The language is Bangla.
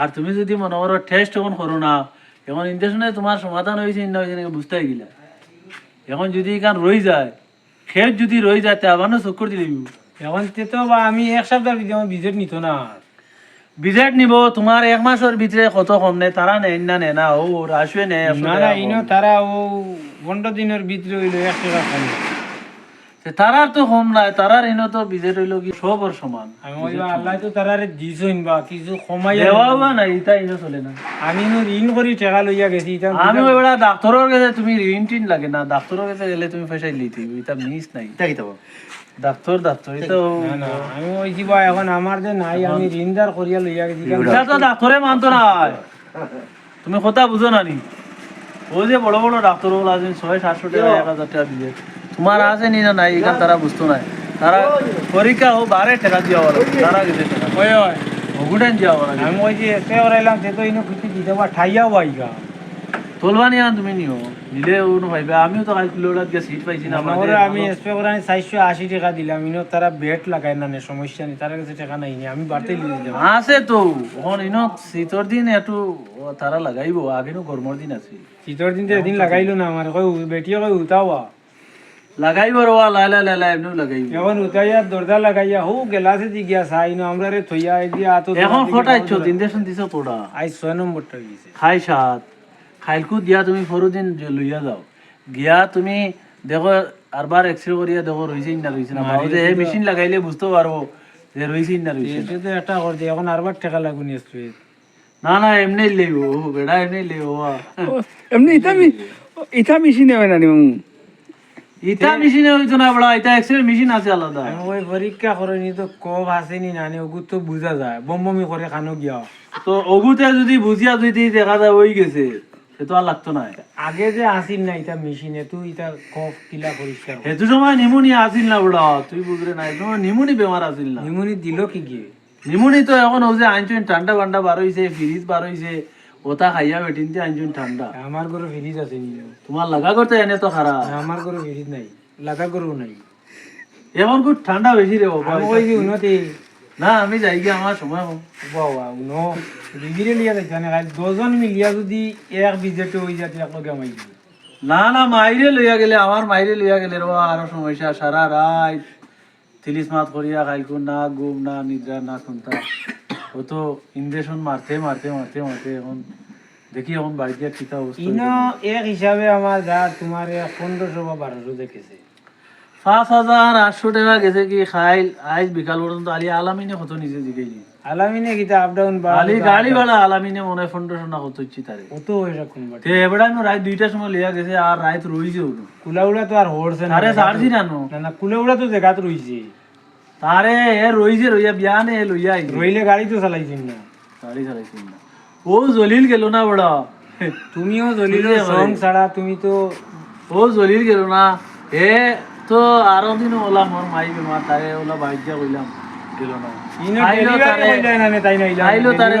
আর তুমি যদি মনে করো টেস্ট এখন করো না এখন ইন্ডাকশনে তোমার সমাধান হয়েছে না হয়েছে নাকি বুঝতে গিলা এখন যদি এখান রয়ে যায় খেত যদি রয়ে যায় তা আবার না চক্কর দিয়ে দিব এখন তে তো বা আমি এক সপ্তাহ আমার বিজেট নিত না। বিজেট নিব তোমার এক মাসের ভিতরে কত কম নেই তারা নেই না নে না ও রাশুয়ে নেই না না ইনো তারা ও পনেরো দিনের ভিতরে হইল এক টাকা কম। তারার তো কম নাই তারার এনে তো বিজেট হইল কি? সবর সমান। আমি আল্লাহ তো তারারে দিছইন বা কিছু বা নাই ইটা ইনো চলে না। আমি নো ঋণ করি টাকা লইয়া গেছি ইটা আমি ডাক্তারের কাছে তুমি ঋণ টিন লাগে না ডাক্তারের কাছে গেলে তুমি পয়সা লিতে এটা মিস নাই। ডাক্তার ডাক্তার না না আমি বলছি বা এখন আমার যে নাই আমি ঋণদার করিয়া লইয়া গেছি এটা তো ডাক্তারে মানতো না তুমি কথা বুঝো না নি ও যে বড় বড় ডাক্তারগুলো আছে ছয় সাতশো টাকা এক হাজার টাকা দিয়ে। তোমার আছে নি না নাই এখান তারা বুঝতো না তারা পরীক্ষা ও বারে টাকা দিয়া বলো তারা গেছে টাকা ওই ওই। দিয়া বলো আমি বলছি এতে করাইলাম সে তো ইনো কিছু দিতে ঠাইয়াও বাইগা। তোলবা নিয়ে তুমি নিও নিলে ও ভাইবে। আমিও তো কাল কিলোটাত গিয়ে সিট পাইছি না আমার আমি চারশো আশি টাকা দিলাম। ইনো তারা বেট লাগাই না নে সমস্যা নেই তার কাছে টাকা নাই নি। আমি বাড়তে লিয়ে যাব আছে তো এখন ইনো শীতর দিন একটু তারা লাগাইব আগেনো গরমর দিন আছে শীতর দিন তো এদিন লাগাইলো না আমার কই বেটিও কই রোয়া লাই লাই লাই লাই এমনিও লাগাইব এখন উঠাইয়া দরজা লাগাইয়া হো গেলাসে দি গিয়া চাই না আমরা রে থইয়া দিয়া আতো এখন ফটাইছ ইনজেকশন দিছ তোরা আজ ছয় নম্বরটা গেছে খাই সাত খাইলকু দিয়া তুমি সরু দিন যে লইয়া যাও গিয়া তুমি দেখো আরবার এক্সরে করিয়া দেখো রইছে না রইছে না যে মেশিন লাগাইলে বুঝতে পারব যে রইছে না রইছে না। এটা তো একটা করছে এখন আরবার টাকা লাগুনি না না এমনি লইব বেড়া এমনি লইব এমনি ইটা মি ইটা মেশিনে হয় না ইটা মেশিনে হইতো না বড়া এটা এক্সরে মেশিন আছে আলাদা। ওই পরীক্ষা করিনি তো কব আসেনি নানি তো বুঝা যায় বম বমি করে খানো গিয়া তো যদি বুঝিয়া যদি দেখা যায় ওই গেছে। সে আর লাগতো না আগে যে আসিল না এটা মেশিনে তুই এটা কফ কিলা পরিষ্কার কর। হেতু সময় নিমুনি আসিল না বড়া তুই বুঝরে নাই। তোমার নিমুনি বেমার আসিল না। নিমুনি দিল কি গিয়ে নিমুনি তো এখন ওই যে আইনচুন ঠান্ডা বান্ডা বার হইছে ফ্রিজ বার হইছে ওটা খাইয়া বেটিন যে আইনচুন ঠান্ডা আমার ঘরে ফ্রিজ আছে নি তোমার লাগা করতে এনে তো খারাপ আমার ঘরে ফ্রিজ নাই লাগা গরু নাই। এমন খুব ঠান্ডা বেশি রে বাবা। ওই যে উন্নতি না আমি যাই গিয়ে আমার সময় হোক। বাবা উনো। রিগিরে লিয়া দেখছ না দজন মিলিয়া যদি এক বিজেটে হই যাতে এক লগে মাই না না মাইরে লইয়া গেলে আমার মাইরে লইয়া গেলে রে আরও সমস্যা সারা রাত তিলিস মাত করিয়া খাইকু না ঘুম না নিদ্রা না শুনতা ও তো ইঞ্জেকশন মারতে মারতে মারতে মারতে এখন দেখি এখন বাড়িতে কিতা অবস্থা ইনো এক হিসাবে আমার যা তোমার পনেরোশো বা বারোশো দেখেছে। পাঁচ হাজার আটশো টাকা গেছে কি খাইল আজ বিকাল পর্যন্ত আলি আলামিনে কত নিজে আলামিনে কিতা আপ ডাউন আলি গাড়ি ভাড়া আলামিনে মনে হয় পনেরোশো না কত ইচ্ছি তারে। কত বাট এবারে আমি রাত দুইটার সময় লিয়া গেছে আর রাত রইছে ওগুলো কুলা উড়া তো আর হড়ছে না আরে সারছি না না। কুলা উড়া তো জায়গাত রইছে। তারে এ যে রইয়া বিয়া নে লইয়া আইছে। রইলে গাড়ি তো চালাইছেন না। গাড়ি চালাইছিল না। ও জলিল গেল না বড়? তুমিও জলিল। সং ছাড়া তুমি তো ও জলিল গেল না। এ তো আরও দিন ওলা মোর মাই বেমার তারে ওলা দিয়া কইলাম গেল না। আইলো তারে